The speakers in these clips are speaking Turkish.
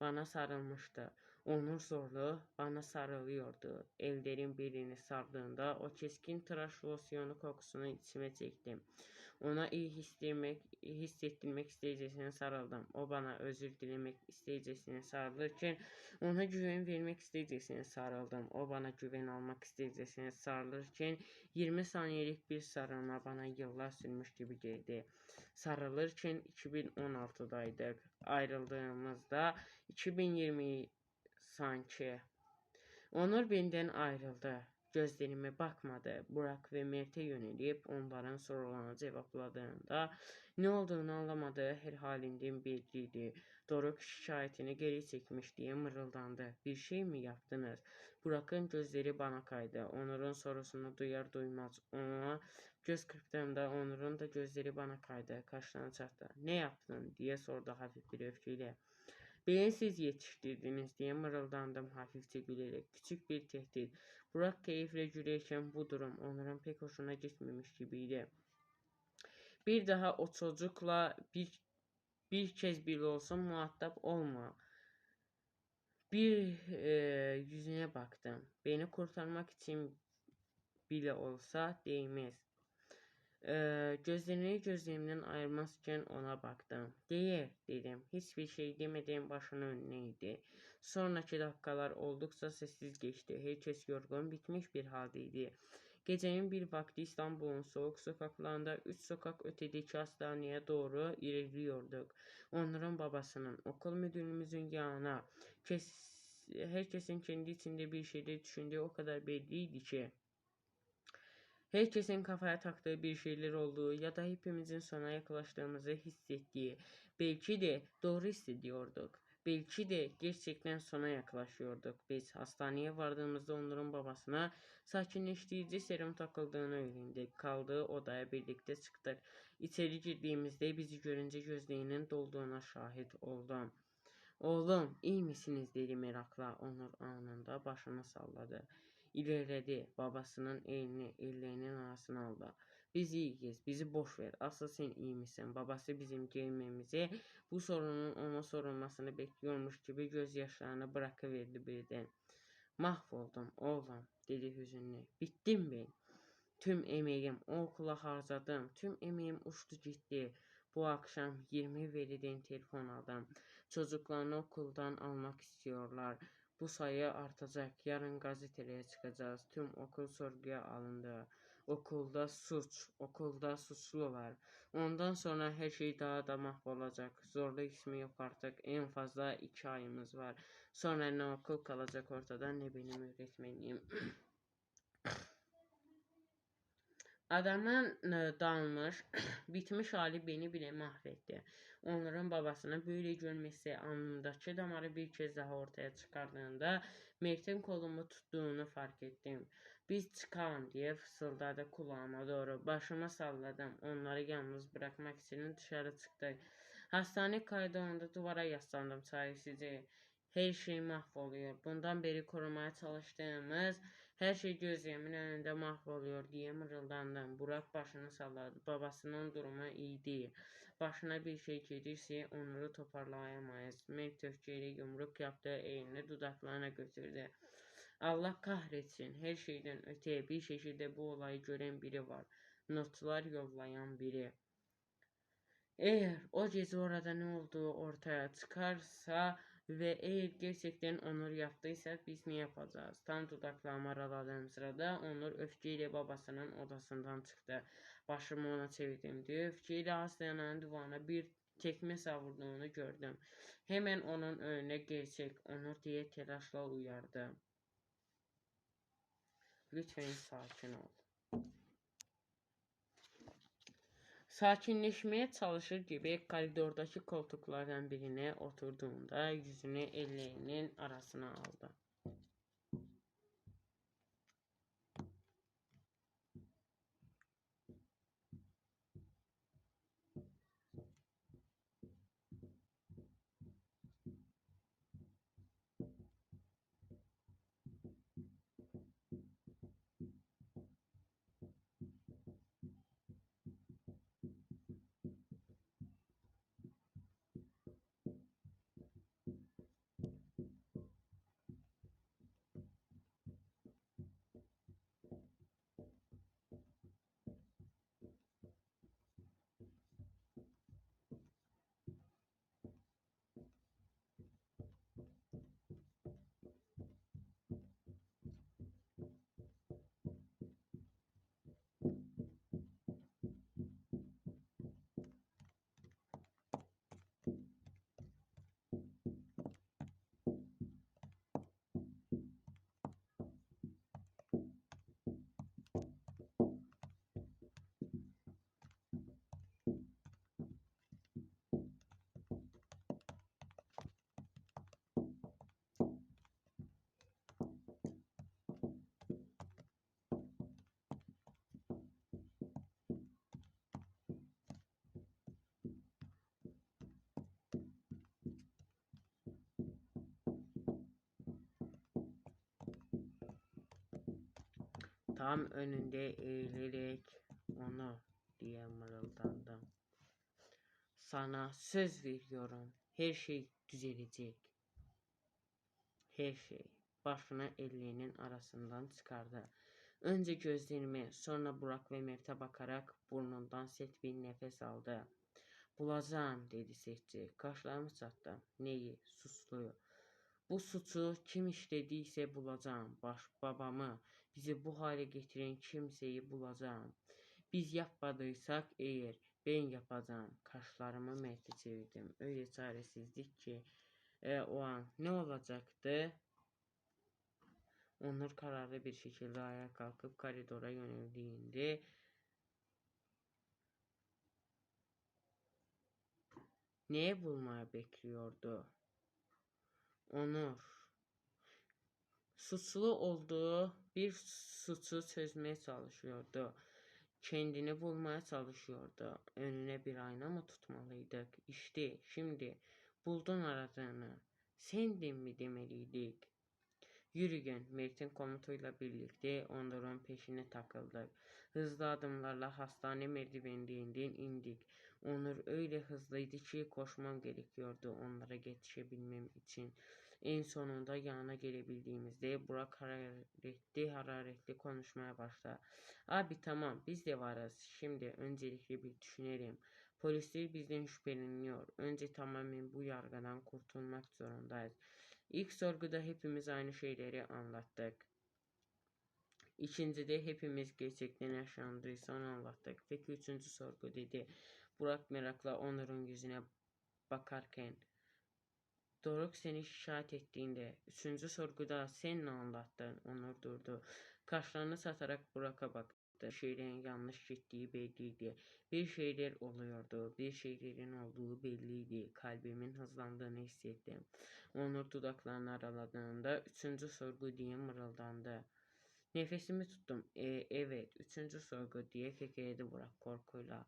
bana sarılmıştı. Onur zorlu bana sarılıyordu. Ellerin birini sardığında o keskin tıraş losyonu kokusunu içime çektim. Ona iyi hissettirmek, hissettirmek isteyicesine sarıldım. O bana özür dilemek isteyicesine sarılırken ona güven vermek isteyicesine sarıldım. O bana güven almak isteyicesine sarılırken 20 saniyelik bir sarılma bana yıllar sürmüş gibi geldi. Sarılırken 2016'daydık. Ayrıldığımızda 2020 sanki. Onur benden ayrıldı. Gözlerime bakmadı. Burak ve Mert'e yönelip onların sorularına cevapladığında ne olduğunu anlamadığı her halinden belliydi. Doruk şikayetini geri çekmiş diye mırıldandı. Bir şey mi yaptınız? Burak'ın gözleri bana kaydı. Onur'un sorusunu duyar duymaz ona göz kırptığımda Onur'un da gözleri bana kaydı. Kaşlarını çattı. Ne yaptın diye sordu hafif bir öfkeyle. Beni siz yetiştirdiniz diye mırıldandım hafifçe gülerek. Küçük bir tehdit. Burak keyifle gülerken bu durum Onur'un pek hoşuna gitmemiş gibiydi. Bir daha o çocukla bir bir kez bile olsa muhatap olma. Bir e, yüzüne baktım. Beni kurtarmak için bile olsa değmez. Ee, gözlerini gözlerimden ayırmazken ona baktım. Değer dedim. Hiçbir şey demeden başını önüne. Sonraki dakikalar oldukça sessiz geçti. Herkes yorgun bitmiş bir haldeydi. Gecenin bir vakti İstanbul'un soğuk sokaklarında üç sokak ötedeki hastaneye doğru ilerliyorduk. Onların babasının, okul müdürümüzün yanına. Kes, herkesin kendi içinde bir şeyler düşündüğü o kadar belliydi ki. Herkesin kafaya taktığı bir şeyler olduğu ya da hepimizin sona yaklaştığımızı hissettiği, belki de doğru hissediyorduk. Belki de gerçekten sona yaklaşıyorduk. Biz hastaneye vardığımızda Onur'un babasına sakinleştirici serum takıldığını öğrendik. Kaldığı odaya birlikte çıktık. İçeri girdiğimizde bizi görünce gözlerinin dolduğuna şahit oldum. Oğlum iyi misiniz dedi merakla. Onur anında başını salladı. İlerledi. Babasının elini ellerinin arasına aldı. Biz iyiyiz. Bizi boş ver. Asıl sen iyi misin? Babası bizim gelmemizi bu sorunun ona sorulmasını bekliyormuş gibi gözyaşlarını bırakıverdi birden. Mahvoldum oğlum dedi hüzünlü. Bittim ben. Tüm emeğim okula harcadım. Tüm emeğim uçtu gitti. Bu akşam 20 veliden telefon aldım. Çocuklarını okuldan almak istiyorlar. Bu sayı artacak. Yarın gazetelere çıkacağız. Tüm okul sorguya alındı. Okulda suç, okulda suçlu var. Ondan sonra her şey daha da mahvolacak. Zorlu ismi yok artık. En fazla iki ayımız var. Sonra ne okul kalacak ortada ne benim öğretmenim. Adamın e, dalmış, bitmiş hali beni bile mahvetti. Onların babasını böyle görmesi anındaki damarı bir kez daha ortaya çıkardığında Mert'in kolumu tuttuğunu fark ettim. Biz çıkalım diye fısıldadı kulağıma doğru. Başımı salladım. Onları yalnız bırakmak için dışarı çıktık. Hastane koridorunda duvara yaslandım çaresizce. Her şey mahvoluyor. Bundan beri korumaya çalıştığımız her şey gözlerimin önünde mahvoluyor diye mırıldandım. Burak başını salladı. Babasının durumu iyi değil. Başına bir şey gelirse onları toparlayamayız. Mert öfkeyle yumruk yaptı. Elini dudaklarına götürdü. Allah kahretsin. Her şeyden öte bir şekilde bu olayı gören biri var. Notlar yollayan biri. Eğer o gece orada ne olduğu ortaya çıkarsa ve eğer gerçekten Onur yaptıysa biz ne yapacağız? Tam dudaklarımı araladığım sırada Onur öfkeyle babasının odasından çıktı. Başımı ona çevirdim diye öfkeyle hastanenin duvarına bir tekme savurduğunu gördüm. Hemen onun önüne gerçek Onur diye telaşla uyardı. Lütfen sakin ol. Sakinleşmeye çalışır gibi koridordaki koltuklardan birine oturduğunda yüzünü ellerinin arasına aldı. Tam önünde eğilerek onu diye mırıldandım. Sana söz veriyorum. Her şey düzelecek. Her şey. Başını ellerinin arasından çıkardı. Önce gözlerime, sonra Burak ve Mert'e bakarak burnundan sert bir nefes aldı. Bulacağım dedi sesçi. Kaşlarımı çattım. Neyi? Susluyu. Bu suçu kim işlediyse bulacağım. Baş babamı, bizi bu hale getiren kimseyi bulacağım. Biz yapmadıysak eğer ben yapacağım. Kaşlarımı Mert'e çevirdim. Öyle çaresizlik ki e, o an ne olacaktı? Onur kararlı bir şekilde ayağa kalkıp koridora yöneldiğinde neye bulmaya bekliyordu? Onur suçlu olduğu bir suçu çözmeye çalışıyordu. Kendini bulmaya çalışıyordu. Önüne bir ayna mı tutmalıydık? İşte şimdi buldun aradığını. Sendin mi demeliydik? Yürüyen Mert'in komutuyla birlikte onların peşine takıldık. Hızlı adımlarla hastane merdivenlerinden indik. Onur öyle hızlıydı ki koşmam gerekiyordu onlara yetişebilmem için. En sonunda yanına gelebildiğimizde Burak hararetli hararetli konuşmaya başladı. Abi tamam biz de varız. Şimdi öncelikle bir düşünelim. Polisler bizden şüpheleniyor. Önce tamamen bu yargıdan kurtulmak zorundayız. İlk sorguda hepimiz aynı şeyleri anlattık. İkincide hepimiz gerçekten yaşandıysa onu anlattık. Peki üçüncü sorgu dedi. Burak merakla Onur'un yüzüne bakarken. Doruk seni şikayet ettiğinde, üçüncü sorguda sen ne anlattın? Onur durdu. Kaşlarını satarak Burak'a baktı. Şeylerin yanlış gittiği belliydi. Bir şeyler oluyordu. Bir şeylerin olduğu belliydi. Kalbimin hızlandığını hissettim. Onur dudaklarını araladığında üçüncü sorgu diye mırıldandı. Nefesimi tuttum. E, evet, üçüncü sorgu diye kekeledi Burak korkuyla.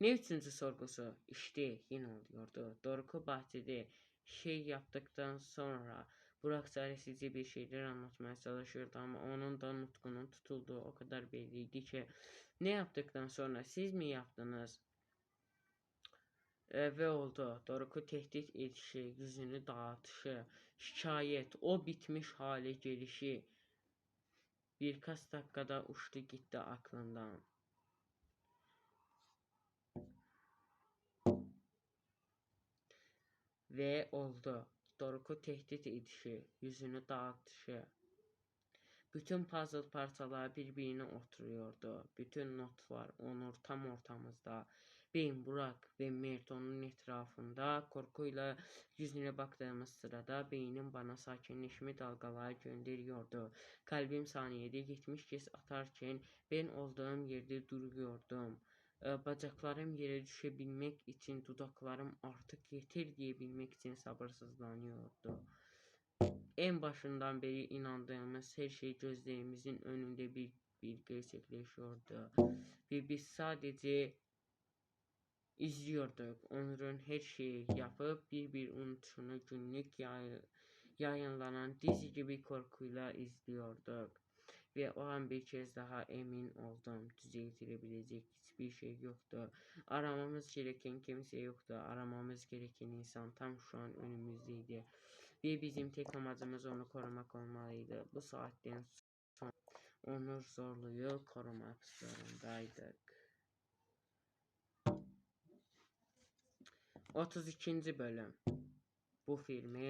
Ne üçüncü sorgusu? İşte yine oluyordu. Doruk'u bahçede şey yaptıktan sonra Burak çaresizce bir şeyler anlatmaya çalışıyordu ama onun da nutkunun tutulduğu o kadar belliydi ki ne yaptıktan sonra siz mi yaptınız? E, ve oldu. Doruk'u tehdit edişi, yüzünü dağıtışı, şikayet, o bitmiş hale gelişi birkaç dakikada uçtu gitti aklından. Ve oldu. Doruk'u tehdit edişi, yüzünü dağıtışı. Bütün puzzle parçalar birbirine oturuyordu. Bütün notlar Onur tam ortamızda. Ben, Burak ve Mert onun etrafında korkuyla yüzüne baktığımız sırada beynim bana sakinleşme dalgaları gönderiyordu. Kalbim saniyede 70 kez atarken ben olduğum yerde duruyordum. Ee, bacaklarım yere düşebilmek için dudaklarım artık yeter diyebilmek için sabırsızlanıyordu. En başından beri inandığımız her şey gözlerimizin önünde bir bir gerçekleşiyordu. Ve biz sadece izliyorduk. Onur'un her şeyi yapıp bir bir unutuşunu günlük yay yayınlanan dizi gibi korkuyla izliyorduk. Ve o an bir kez daha emin oldum. Düzeltilebilecek hiçbir şey yoktu. Aramamız gereken kimse yoktu. Aramamız gereken insan tam şu an önümüzdeydi. Ve bizim tek amacımız onu korumak olmalıydı. Bu saatten sonra Onur Zorlu'yu korumak zorundaydık. 32. bölüm. Bu filmi